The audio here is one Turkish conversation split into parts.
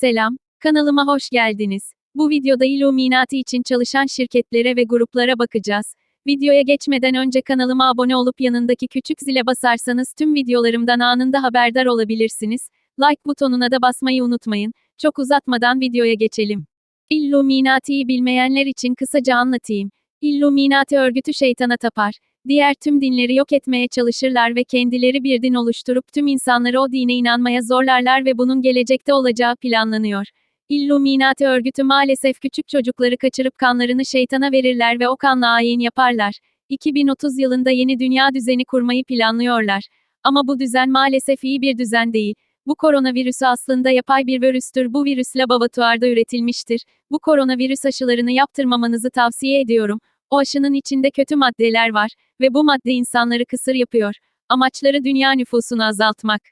Selam, kanalıma hoş geldiniz. Bu videoda Illuminati için çalışan şirketlere ve gruplara bakacağız. Videoya geçmeden önce kanalıma abone olup yanındaki küçük zile basarsanız tüm videolarımdan anında haberdar olabilirsiniz. Like butonuna da basmayı unutmayın. Çok uzatmadan videoya geçelim. Illuminati'yi bilmeyenler için kısaca anlatayım. Illuminati örgütü şeytana tapar. Diğer tüm dinleri yok etmeye çalışırlar ve kendileri bir din oluşturup tüm insanları o dine inanmaya zorlarlar ve bunun gelecekte olacağı planlanıyor. Illuminati örgütü maalesef küçük çocukları kaçırıp kanlarını şeytana verirler ve o kanla ayin yaparlar. 2030 yılında yeni dünya düzeni kurmayı planlıyorlar. Ama bu düzen maalesef iyi bir düzen değil. Bu koronavirüsü aslında yapay bir virüstür. Bu virüs laboratuvarda üretilmiştir. Bu koronavirüs aşılarını yaptırmamanızı tavsiye ediyorum. O aşının içinde kötü maddeler var ve bu madde insanları kısır yapıyor. Amaçları dünya nüfusunu azaltmak.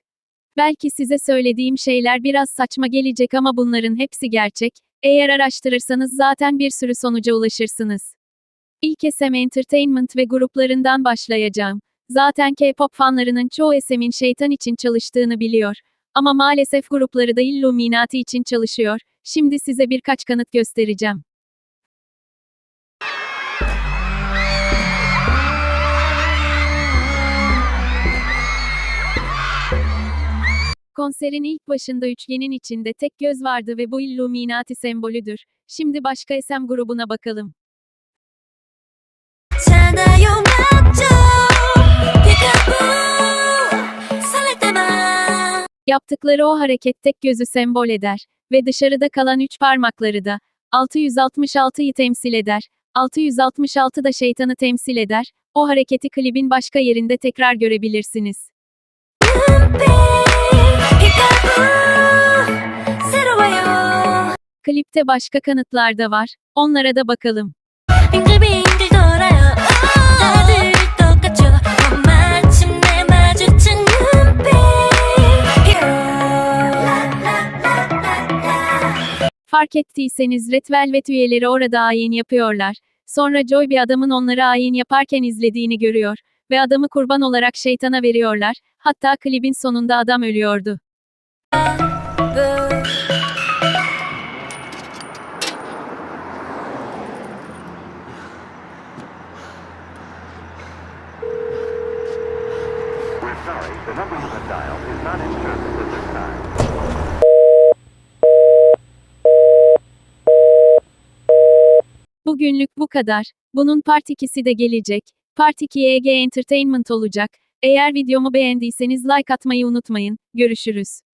Belki size söylediğim şeyler biraz saçma gelecek ama bunların hepsi gerçek. Eğer araştırırsanız zaten bir sürü sonuca ulaşırsınız. İlk SM Entertainment ve gruplarından başlayacağım. Zaten K-pop fanlarının çoğu SM'in şeytan için çalıştığını biliyor. Ama maalesef grupları da Illuminati için çalışıyor. Şimdi size birkaç kanıt göstereceğim. Konserin ilk başında üçgenin içinde tek göz vardı ve bu Illuminati sembolüdür. Şimdi başka SM grubuna bakalım. Yaptıkları o hareket tek gözü sembol eder ve dışarıda kalan üç parmakları da 666'yı temsil eder. 666 da şeytanı temsil eder. O hareketi klibin başka yerinde tekrar görebilirsiniz. Klipte başka kanıtlar da var. Onlara da bakalım. Fark ettiyseniz Red Velvet üyeleri orada ayin yapıyorlar. Sonra Joy bir adamın onları ayin yaparken izlediğini görüyor ve adamı kurban olarak şeytana veriyorlar. Hatta klibin sonunda adam ölüyordu. Bugünlük bu kadar. Bunun part 2'si de gelecek. Part 2 EG Entertainment olacak. Eğer videomu beğendiyseniz like atmayı unutmayın. Görüşürüz.